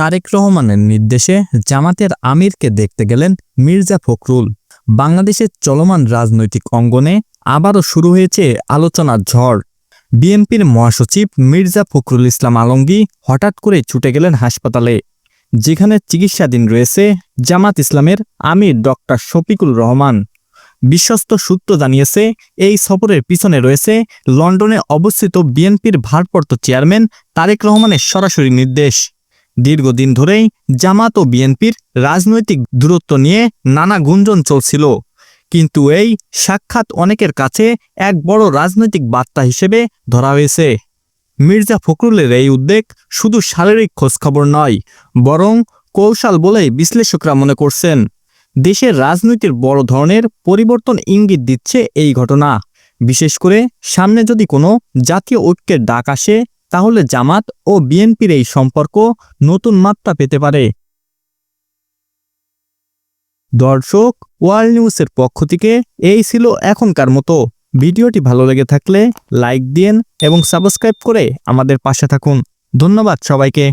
তারেক রহমানের নির্দেশে জামাতের আমিরকে দেখতে গেলেন মির্জা ফখরুল। বাংলাদেশের চলমান রাজনৈতিক অঙ্গনে আবারও শুরু হয়েছে আলোচনার ঝড়। বিএনপির মহাসচিব মির্জা ফখরুল ইসলাম আলমগী হঠাৎ করে ছুটে গেলেন হাসপাতালে, যেখানে চিকিৎসাধীন রয়েছে জামাত ইসলামের আমির ডক্টর শফিকুল রহমান। বিশ্বস্ত সূত্র জানিয়েছে, এই সফরের পিছনে রয়েছে লন্ডনে অবস্থিত বিএনপির ভারপ্রাপ্ত চেয়ারম্যান তারেক রহমানের সরাসরি নির্দেশ। দীর্ঘদিন ধরেই জামাত ও বিএনপির রাজনৈতিক দূরত্ব নিয়ে নানা গুঞ্জন চলছিল। কিন্তু এই সাক্ষাৎ অনেকের কাছে এক বড় রাজনৈতিক বার্তা হিসেবে ধরা হয়েছে। মির্জা ফখরুলের এই উদ্বেগ শুধু শারীরিক খোঁজখবর নয়, বরং কৌশল বলেই বিশ্লেষকরা মনে করছেন। দেশের রাজনীতির বড় ধরনের পরিবর্তন ইঙ্গিত দিচ্ছে এই ঘটনা। বিশেষ করে সামনে যদি কোনো জাতীয় ঐক্যের ডাক আসে তাহলে জামাত ও বিএনপির এই সম্পর্ক নতুন মাত্রা পেতে পারে। দর্শক, ওয়ার্ল্ড নিউজের পক্ষ থেকে এই ছিল এখনকার মতো। ভিডিওটি ভালো লেগে থাকলে লাইক দিন এবং সাবস্ক্রাইব করে আমাদের পাশে থাকুন। ধন্যবাদ সবাইকে।